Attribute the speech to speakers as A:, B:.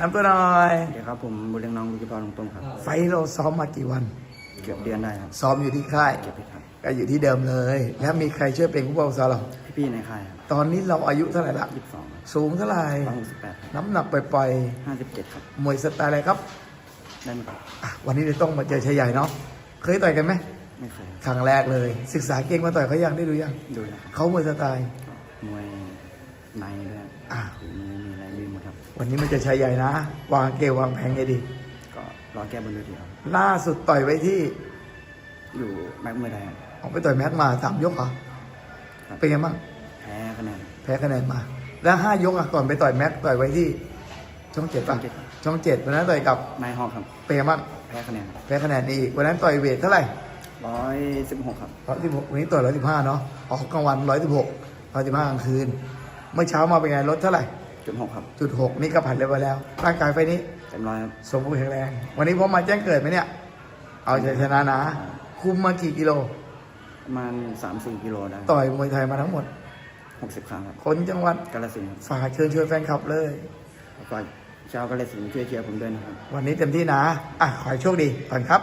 A: น้ำตัวหน่อย
B: เดี๋ยวครับผมบุญเลี้ยงน้องบุญพรลงตรงครับ
A: ไฟท์เราซ้อมมากี่วัน
B: เกือบเดือนได้ครับ
A: ซ้อมอยู่ที่ค่าย
B: เก็บไปครับ
A: ก็อยู่ที่เดิมเลย แล้วมีใครช่วยเป็นผู้บังคับเรา
B: พี่ๆในค่ายครับ
A: ตอนนี้เราอายุเท่าไหร่ละ
B: ยี่สิบสอง
A: สูงเท่าไหร่
B: ร้อยหกสิบแปด
A: น้ำหนักปล่อย
B: ห้าสิบเจ็ดครับ
A: ๆมวยสไตล์อะไรครับ
B: ได้ไหมครับ
A: อะวันนี้เราต้องมาเจอชายใหญ่เนาะ เคยต่อยกันไหม
B: ไม่เคย
A: ครั้งแรกเลย ศึกษาเก่งมาต่อยเขายังได้ดูยัง
B: ดูนะครับ
A: เขามวยสไตล์
B: มวย ในด้วย
A: อะ
B: ฝีมือมีอะไรดีหมดครับ
A: วันนี้มันจะชายใหญ่นะ วางเกมวางแผงไงดี
B: ก็รอแก้บนเวทีครับ
A: ล่าสุดต่อยไว้ที่
B: อยู่แม็กเมื่อใดครับ
A: ออกไปต่อยแม็กมาสามยกเหรอ
B: ครับ
A: เป็นไงบ้าง
B: แพ้คะแนน
A: แพ้คะแนนมา แล้วห้ายกอะก่อนไปต่อยแม็กต่อยไว้ที่ ช่องเจ็ดป่ะ
B: ช่องเจ็ด
A: ช่องเจ็ดวันนั้นต่อยกับ
B: นายฮอกครับ
A: เป็นไงบ้าง
B: แพ้คะแนน
A: แพ้คะแนนอีก วันนั้นต่อยเวทเท่าไหร่
B: ร้อยสิบหกครับ
A: ร้อยสิบหกวันนี้ต่อยร้อยสิบห้าเนาะ ออกกลางวันร้อยสิบหกร้อยสิบห้ากลางคืน เมื่อเช้ามาเป็นไงลดเท่าไหร่
B: จุดหกครับ
A: จุดหกนี่ก็ผ่านเรียบร้อยแล้ว ร่างกายไฟนี้
B: เต็มร้อยครับ
A: สมบูรณ์แข็งแรง วันนี้พอมาแจ้งเกิดไหมเนี่ย เอาชัยชนะนะ คุมมากี่กิโล
B: ประมาณสามสี่กิโลได้
A: ต่อยมวยไทยมาทั้งหมด
B: หกสิบครั้งครับ
A: คนจังหวัด
B: กาลสินธุ์ครับ
A: ฝากเชิญชวนแฟนคลับเลย
B: ฝากชาวกาลสินธุ์ช่วยเชียร์ผมด้วยนะครับ
A: วันนี้เต็มที่นะอะขอให้โชคดีก่อนครับ